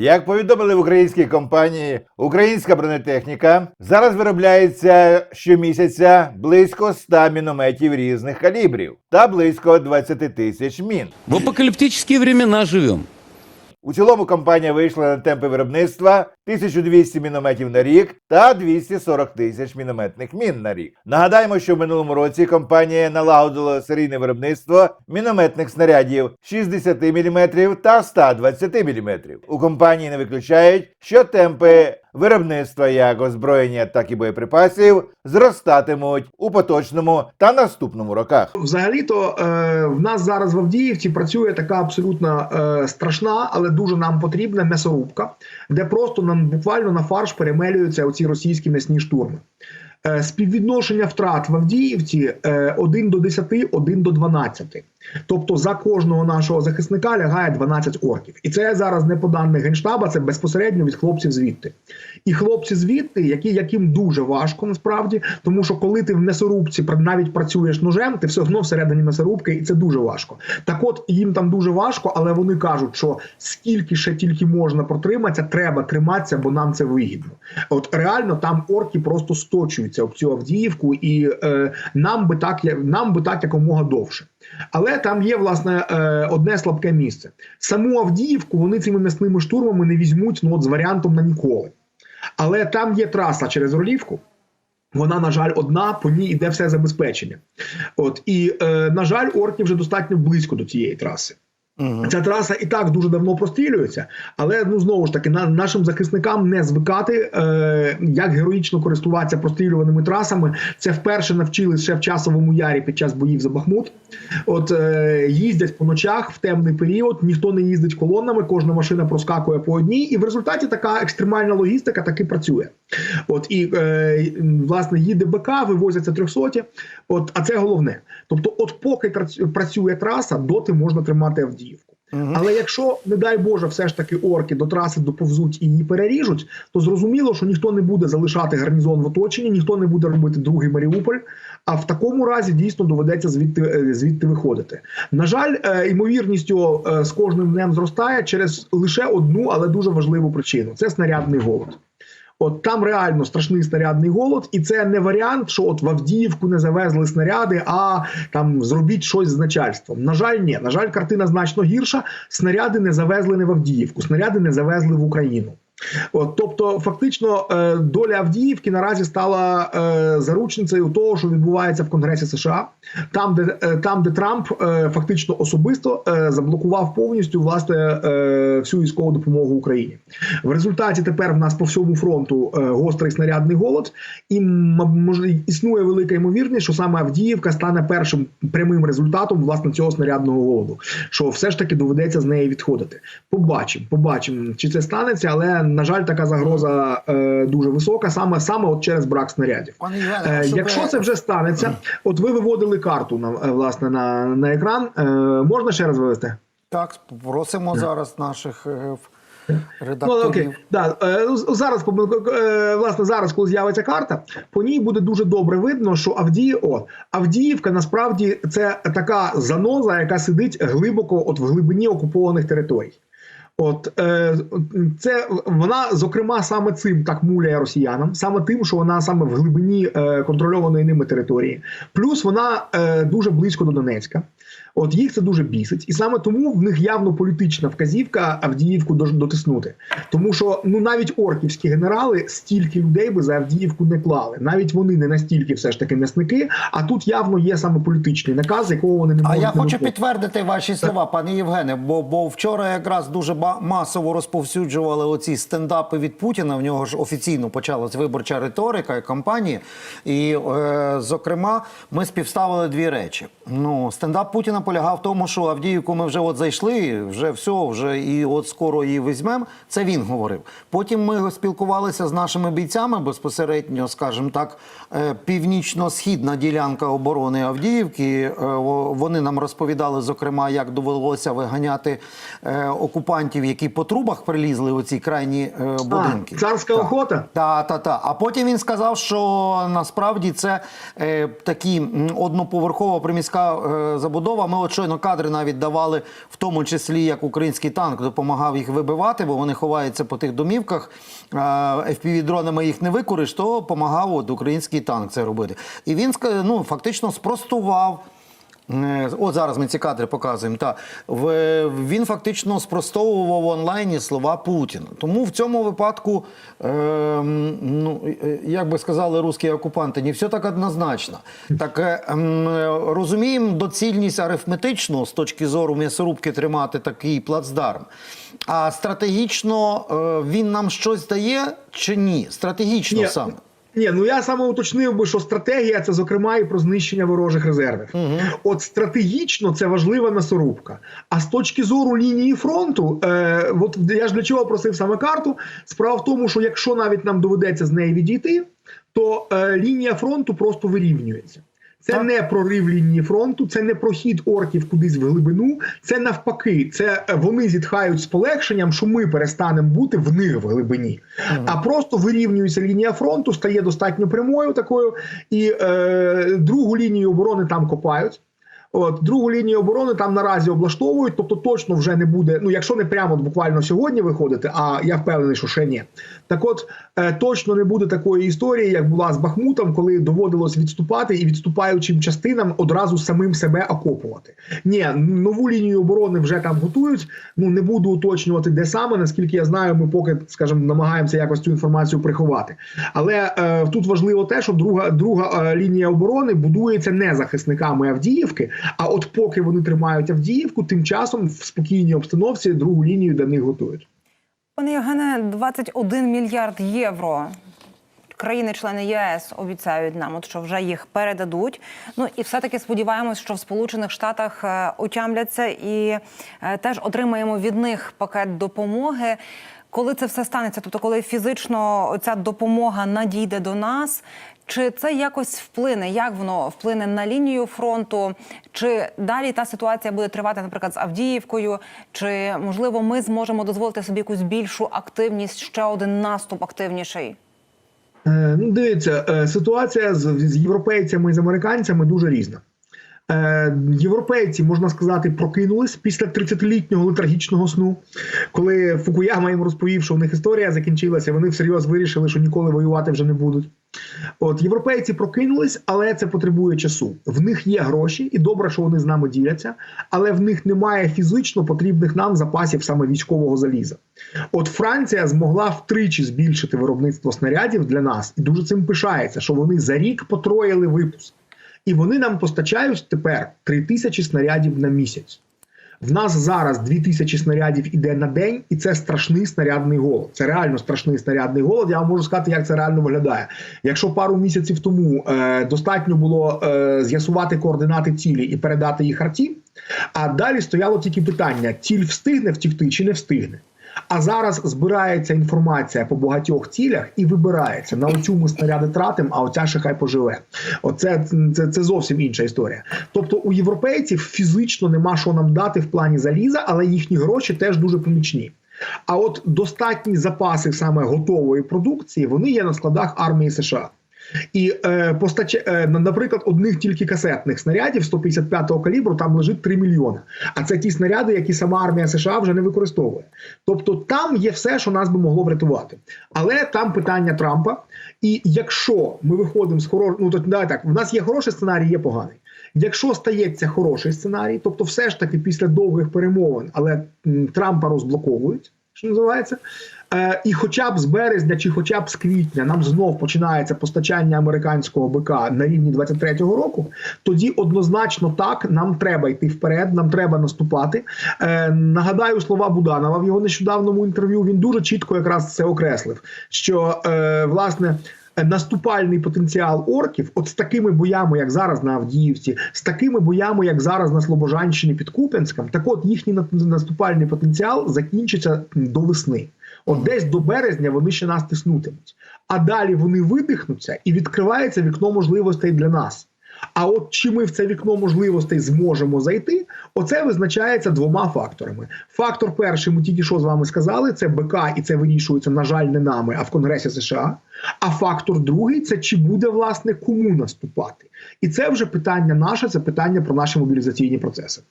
Як повідомили в українській компанії, українська бронетехніка зараз виробляється щомісяця близько 100 мінометів різних калібрів та близько 20 тисяч мін. В апокаліптичні времена живем. У цілому компанія вийшла на темпи виробництва 1200 мінометів на рік та 240 тисяч мінометних мін на рік. Нагадаємо, що в минулому році компанія налагодила серійне виробництво мінометних снарядів 60 мм та 120 мм. У компанії не виключають, що темпи виробництва як озброєння, так і боєприпасів зростатимуть у поточному та наступному роках. Взагалі-то е, в нас зараз в Авдіївці працює така абсолютно е, страшна, але дуже нам потрібна м'ясорубка, де просто нам буквально на фарш перемелюються оці російські м'ясні штурми. Е, співвідношення втрат в Авдіївці е, 1 до 10, 1 до 12. Тобто за кожного нашого захисника лягає 12 орків. І це зараз не по даних генштаба, це безпосередньо від хлопців звідти. І хлопці звідти, які, яким дуже важко насправді, тому що коли ти в м'ясорубці пр- навіть працюєш ножем, ти все одно всередині м'ясорубки, і це дуже важко. Так от їм там дуже важко, але вони кажуть, що скільки ще тільки можна протриматися, треба триматися, бо нам це вигідно. От реально там орки просто сточуються об цю Авдіївку, і е, нам би так нам би так якомога довше. Але там є власне е, одне слабке місце. Саму Авдіївку вони цими м'ясними штурмами не візьмуть ну, от з варіантом на ніколи. Але там є траса через Орлівку. Вона, на жаль, одна, по ній йде все забезпечення. От і е, на жаль, орки вже достатньо близько до цієї траси. Ця траса і так дуже давно прострілюється, але ну знову ж таки на нашим захисникам не звикати, е, як героїчно користуватися прострілюваними трасами. Це вперше навчились ще в часовому ярі під час боїв за Бахмут. От е, їздять по ночах в темний період, ніхто не їздить колонами, кожна машина проскакує по одній, і в результаті така екстремальна логістика таки працює. От і е, власне їде БК, вивозяться трьохсоті. От, а це головне. Тобто, от поки працює траса, доти можна тримати Авдіївку. Але якщо, не дай Боже, все ж таки орки до траси доповзуть і її переріжуть, то зрозуміло, що ніхто не буде залишати гарнізон в оточенні, ніхто не буде робити другий Маріуполь. А в такому разі дійсно доведеться звідти е, звідти виходити. На жаль, е, ймовірність його е, з кожним днем зростає через лише одну, але дуже важливу причину: це снарядний голод. От там реально страшний снарядний голод, і це не варіант, що от в Авдіївку не завезли снаряди, а там зробіть щось з начальством. На жаль, ні. На жаль, картина значно гірша. Снаряди не завезли не в Авдіївку, снаряди не завезли в Україну. От, тобто, фактично, е, доля Авдіївки наразі стала е, заручницею того, що відбувається в Конгресі США, там, де е, там, де Трамп фактично особисто заблокував повністю власне всю військову допомогу Україні. В результаті тепер в нас по всьому фронту гострий снарядний голод, і може існує велика ймовірність, що саме Авдіївка стане першим прямим результатом власне цього снарядного голоду. Що все ж таки доведеться з неї відходити. Побачимо, побачимо, чи це станеться, але на жаль, така загроза е, дуже висока, саме саме от через брак снарядів. Пане Е, якщо це вже станеться, от ви виводили карту на е, власне на, на екран. Е, можна ще раз вивести? так просимо зараз наших е, Ну, редакторів. окей, да. е, ну, зараз власне зараз, коли з'явиться карта, по ній буде дуже добре видно, що Авдії, о, Авдіївка насправді це така заноза, яка сидить глибоко, от в глибині окупованих територій. От е, це вона, зокрема, саме цим так муляє росіянам, саме тим, що вона саме в глибині е, контрольованої ними території. Плюс вона е, дуже близько до Донецька. От їх це дуже бісить, і саме тому в них явно політична вказівка Авдіївку дотиснути. Тому що ну навіть орківські генерали стільки людей би за Авдіївку не клали. Навіть вони не настільки все ж таки м'ясники. А тут явно є саме політичний наказ, якого вони не А я хочу виконувати. підтвердити ваші слова, пане Євгене. Бо, бо вчора якраз дуже масово розповсюджували оці стендапи від Путіна. В нього ж офіційно почалась виборча риторика і кампанії. І, е, зокрема, ми співставили дві речі. Ну, стендап Путіна полягав в тому, що Авдіївку ми вже от зайшли, вже все, вже і от скоро її візьмемо. Це він говорив. Потім ми спілкувалися з нашими бійцями безпосередньо, скажімо так, е, північно-східна ділянка оборони Авдіївки. Е, Вони нам розповідали, зокрема, як довелося виганяти е, окупантів, які по трубах прилізли у ці крайні будинки. А, царська Так. охота. Та, та, та. А потім він сказав, що насправді це такі одноповерхова приміська забудова Ми от щойно кадри навіть давали, в тому числі як український танк допомагав їх вибивати, бо вони ховаються по тих домівках. fpv дронами їх не викориш, то допомагав от український танк це робити. І він ну, фактично спростував. Е, От зараз ми ці кадри показуємо. Та він фактично спростовував в онлайні слова Путіна. Тому в цьому випадку, е, ну е, як би сказали русські окупанти, не все так однозначно. Так е, е, розуміємо доцільність арифметичну з точки зору м'ясорубки тримати такий плацдарм. А стратегічно е, він нам щось дає чи ні? Стратегічно саме. Ні, ну я саме уточнив би, що стратегія це зокрема і про знищення ворожих резервів. От стратегічно це важлива насорубка. А з точки зору лінії фронту, е, от я ж для чого просив саме карту. Справа в тому, що якщо навіть нам доведеться з неї відійти, то е, лінія фронту просто вирівнюється. Це Так. не прорив лінії фронту, це не прохід орків кудись в глибину. Це навпаки, це е, вони зітхають з полегшенням, що ми перестанемо бути в них в глибині. А просто вирівнюється лінія фронту, стає достатньо прямою такою, і е, другу лінію оборони там копають. От другу лінію оборони там наразі облаштовують, тобто точно вже не буде. Ну, якщо не прямо буквально сьогодні виходити, а я впевнений, що ще ні. Так от е, точно не буде такої історії, як була з Бахмутом, коли доводилось відступати і відступаючим частинам одразу самим себе окопувати. Ні, нову лінію оборони вже там готують. Ну не буду уточнювати, де саме. Наскільки я знаю, ми поки, скажімо, намагаємося якось цю інформацію приховати. Але е, тут важливо те, що друга друга е, лінія оборони будується не захисниками Авдіївки. А от поки вони тримають Авдіївку, тим часом в спокійній обстановці другу лінію для них готують. Пане Євгене, 21 мільярд євро. Країни-члени ЄС обіцяють нам, от що вже їх передадуть. Ну і все-таки сподіваємось, що в Сполучених Штатах е, отямляться і е, теж отримаємо від них пакет допомоги. Коли це все станеться, тобто коли фізично ця допомога надійде до нас, чи це якось вплине? Як воно вплине на лінію фронту? Чи далі та ситуація буде тривати, наприклад, з Авдіївкою? Чи можливо ми зможемо дозволити собі якусь більшу активність, ще один наступ активніший? Е, Ну, дивіться, е, ситуація з, європейцями і з американцями дуже різна. Е, Європейці, можна сказати, прокинулись після 30-літнього летаргічного сну, коли Фукуяма їм розповів, що в них історія закінчилася, вони всерйоз вирішили, що ніколи воювати вже не будуть. От європейці прокинулись, але це потребує часу. В них є гроші, і добре, що вони з нами діляться, але в них немає фізично потрібних нам запасів саме військового заліза. От Франція змогла втричі збільшити виробництво снарядів для нас і дуже цим пишається, що вони за рік потроїли випуск. І вони нам постачають тепер 3 тисячі снарядів на місяць. В нас зараз 2 тисячі снарядів іде на день, і це страшний снарядний голод. Це реально страшний снарядний голод. Я вам можу сказати, як це реально виглядає. Якщо пару місяців тому е, достатньо було е, з'ясувати координати цілі і передати їх арті, а далі стояло тільки питання: ціль встигне втікти чи не встигне. А зараз збирається інформація по багатьох цілях і вибирається на оцю ми снаряди тратимо, а оця ще хай поживе. Оце це, це зовсім інша історія. Тобто у європейців фізично нема що нам дати в плані заліза, але їхні гроші теж дуже помічні. А от достатні запаси саме готової продукції вони є на складах армії США. І е, постач... е, на- наприклад, одних тільки касетних снарядів 155-го калібру там лежить 3 мільйони. А це ті снаряди, які сама армія США вже не використовує. Тобто там є все, що нас би могло врятувати. Але там питання Трампа. І якщо ми виходимо з хорошого, ну то давай так, в нас є хороший сценарій, є поганий. Якщо стається хороший сценарій, тобто все ж таки після довгих перемовин, але м, Трампа розблоковують, що називається. Е, і хоча б з березня чи хоча б з квітня нам знов починається постачання американського БК на рівні 23-го року, тоді однозначно так нам треба йти вперед, нам треба наступати. Е, нагадаю слова Буданова в його нещодавному інтерв'ю. Він дуже чітко якраз це окреслив, що е, власне. Наступальний потенціал орків, от з такими боями, як зараз на Авдіївці, з такими боями, як зараз на Слобожанщині під Куп'янськом, так от їхній наступальний потенціал закінчиться до весни. От десь до березня вони ще нас тиснутимуть. А далі вони видихнуться і відкривається вікно можливостей для нас. А от чи ми в це вікно можливостей зможемо зайти, оце визначається двома факторами. Фактор перший, ми тільки що з вами сказали, це БК, і це вирішується, на жаль, не нами, а в Конгресі США. А фактор другий це чи буде власне кому наступати. І це вже питання наше, це питання про наші мобілізаційні процеси.